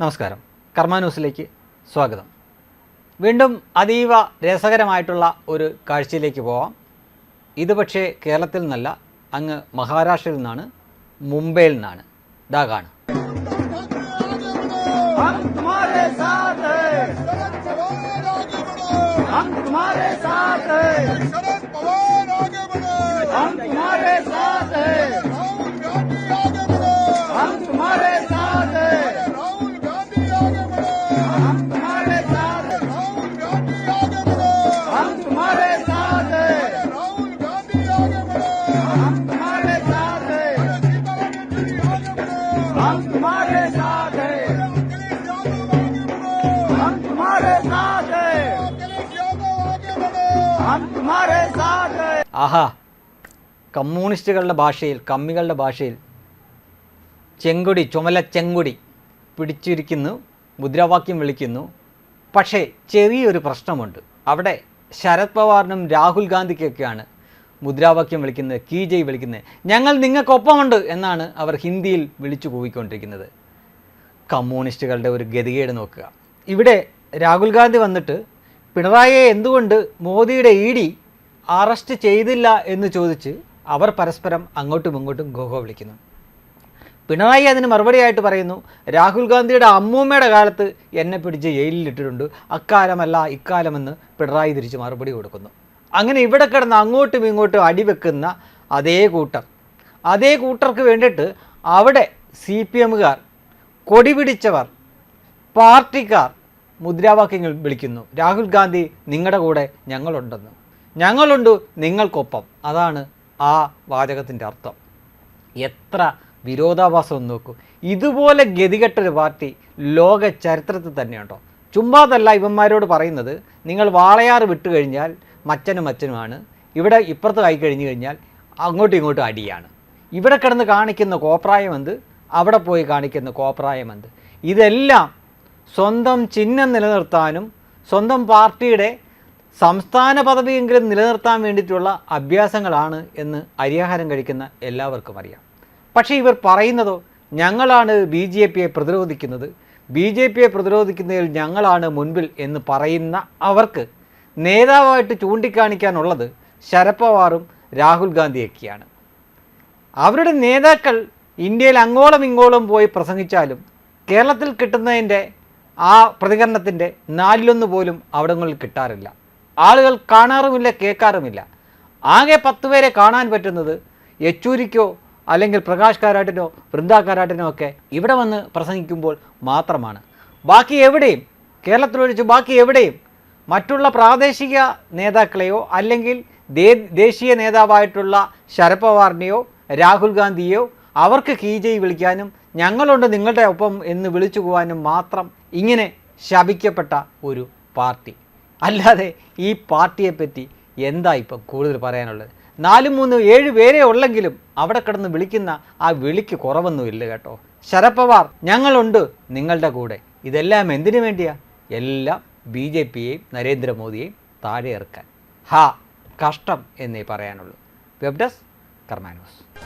നമസ്കാരം കർമ്മ ന്യൂസിലേക്ക് സ്വാഗതം വീണ്ടും അതീവ രസകരമായിട്ടുള്ള ഒരു കാഴ്ചയിലേക്ക് പോവാം ഇത് പക്ഷേ കേരളത്തിൽ നിന്നല്ല അങ്ങ് മഹാരാഷ്ട്രയിൽ നിന്നാണ് മുംബൈയിൽ നിന്നാണ് ഇതാ കാണും हम तुम्हारे साथ हैं तुम्हारे साथ हैं अखिलेश यादव आगे बढ़ो हम तुम्हारे साथ हैं अखिलेश यादव आगे बढ़ो हम तुम्हारे साथ हैं ആഹാ കമ്മ്യൂണിസ്റ്റുകളുടെ ഭാഷയിൽ കമ്മികളുടെ ഭാഷയിൽ ചെങ്കൊടി ചുമല ചെങ്കൊടി പിടിച്ചിരിക്കുന്നു മുദ്രാവാക്യം വിളിക്കുന്നു പക്ഷേ ചെറിയൊരു പ്രശ്നമുണ്ട് അവിടെ ശരത് പവാറിനും രാഹുൽ ഗാന്ധിക്കൊക്കെയാണ് മുദ്രാവാക്യം വിളിക്കുന്നത് കീ ജയ് വിളിക്കുന്നത്. ഞങ്ങൾ നിങ്ങൾക്കൊപ്പമുണ്ട് എന്നാണ് അവർ ഹിന്ദിയിൽ വിളിച്ചു കൂവിക്കൊണ്ടിരിക്കുന്നത്. കമ്മ്യൂണിസ്റ്റുകളുടെ ഒരു ഗതികേട് നോക്കുക. ഇവിടെ രാഹുൽ ഗാന്ധി വന്നിട്ട് പിണറായിയെ എന്തുകൊണ്ട് മോദിയുടെ ഇ ഡി അറസ്റ്റ് ചെയ്തില്ല എന്ന് ചോദിച്ച് അവർ പരസ്പരം അങ്ങോട്ടും ഇങ്ങോട്ടും ഗോഹോ വിളിക്കുന്നു. പിണറായി അതിന് മറുപടിയായിട്ട് പറയുന്നു രാഹുൽ ഗാന്ധിയുടെ അമ്മൂമ്മയുടെ കാലത്ത് എന്നെ പിടിച്ച് ജയിലിലിട്ടിട്ടുണ്ട്. അക്കാലമല്ല ഇക്കാലമെന്ന് പിണറായി തിരിച്ച് മറുപടി കൊടുക്കുന്നു. അങ്ങനെ ഇവിടെ കിടന്ന് അങ്ങോട്ടും ഇങ്ങോട്ടും അടിവെക്കുന്ന അതേ കൂട്ടർ അതേ കൂട്ടർക്ക് വേണ്ടിയിട്ട് അവിടെ സി പി എമ്മുകാർ കൊടി പിടിച്ചവർ പാർട്ടിക്കാർ മുദ്രാവാക്യങ്ങൾ വിളിക്കുന്നു. രാഹുൽ ഗാന്ധി നിങ്ങളുടെ കൂടെ ഞങ്ങളുണ്ടെന്ന്. ഞങ്ങളുണ്ട് നിങ്ങൾക്കൊപ്പം. അതാണ് ആ വാചകത്തിന്റെ അർത്ഥം. എത്ര വിരോധാഭാസം നോക്കൂ. ഇതുപോലെ ഗതികെട്ടൊരു പാർട്ടി ലോക ചരിത്രത്തിൽ തന്നെയുണ്ടോ? ചുമ്മാതല്ല ഇവന്മാരോട് പറയുന്നത് നിങ്ങൾ വാളയാറ് വിട്ടു കഴിഞ്ഞാൽ മച്ചനും മച്ചനുമാണ് ഇവിടെ ഇപ്പുറത്ത് കൈ കഴിഞ്ഞു കഴിഞ്ഞാൽ അങ്ങോട്ടും ഇങ്ങോട്ടും അടിയാണ്. ഇവിടെ കിടന്ന് കാണിക്കുന്ന കോപ്രായം എന്ത്? അവിടെ പോയി കാണിക്കുന്ന കോപ്രായം എന്ത്? ഇതെല്ലാം സ്വന്തം ചിഹ്നം നിലനിർത്താനും സ്വന്തം പാർട്ടിയുടെ സംസ്ഥാന പദവിയെങ്കിലും നിലനിർത്താൻ വേണ്ടിയിട്ടുള്ള അഭ്യാസങ്ങളാണ് എന്ന് അരിയാഹാരം കഴിക്കുന്ന എല്ലാവർക്കും അറിയാം. പക്ഷേ ഇവർ പറയുന്നതോ ഞങ്ങളാണ് ബി ജെ പിയെ പ്രതിരോധിക്കുന്നത് ബി ജെ പിയെ പ്രതിരോധിക്കുന്നതിൽ ഞങ്ങളാണ് മുൻപിൽ എന്ന് പറയുന്ന അവർക്ക് നേതാവായിട്ട് ചൂണ്ടിക്കാണിക്കാനുള്ളത് ശരത് പവാറും രാഹുൽ ഗാന്ധിയൊക്കെയാണ്. അവരുടെ നേതാക്കൾ ഇന്ത്യയിൽ അങ്ങോളം ഇങ്ങോളം പോയി പ്രസംഗിച്ചാലും കേരളത്തിൽ കിട്ടുന്നതിന്റെ ആ പ്രതികരണത്തിന്റെ നാലിലൊന്ന് പോലും അവിടങ്ങളിൽ കിട്ടാറില്ല. ആളുകൾ കാണാറുമില്ല കേൾക്കാറുമില്ല. ആകെ പത്ത് പേരെ കാണാൻ പറ്റുന്നത് യെച്ചൂരിക്കോ അല്ലെങ്കിൽ പ്രകാശ് കാരാട്ടിനോ വൃന്ദ കാരാട്ടിനോ ഒക്കെ ഇവിടെ വന്ന് പ്രസംഗിക്കുമ്പോൾ മാത്രമാണ്. ബാക്കി എവിടെയും കേരളത്തിലൊഴിച്ച് ബാക്കി എവിടെയും മറ്റുള്ള പ്രാദേശിക നേതാക്കളെയോ അല്ലെങ്കിൽ ദേശീയ നേതാവായിട്ടുള്ള ശരത് പവാറിനെയോ രാഹുൽ ഗാന്ധിയോ അവർക്ക് കീജയി വിളിക്കാനും ഞങ്ങളുണ്ട് നിങ്ങളുടെ ഒപ്പം എന്ന് വിളിച്ചു പോകാനും മാത്രം ഇങ്ങനെ ശപിക്കപ്പെട്ട ഒരു പാർട്ടി. അല്ലാതെ ഈ പാർട്ടിയെപ്പറ്റി എന്താ ഇപ്പം കൂടുതൽ പറയാനുള്ളത്? നാലും മൂന്ന് ഏഴ് പേരെ ഉള്ളെങ്കിലും അവിടെ കിടന്ന് വിളിക്കുന്ന ആ വിളിക്ക് കുറവൊന്നുമില്ല കേട്ടോ. ശരത് പവാർ ഞങ്ങളുണ്ട് നിങ്ങളുടെ കൂടെ. ഇതെല്ലാം എന്തിനു വേണ്ടിയാ? എല്ലാം ബി ജെ പിയെയും നരേന്ദ്രമോദിയെയും താഴെ ഇറക്കാൻ ഹാ കഷ്ടം എന്നേ പറയാനുള്ളൂ. Web desk കർമാനോസ്.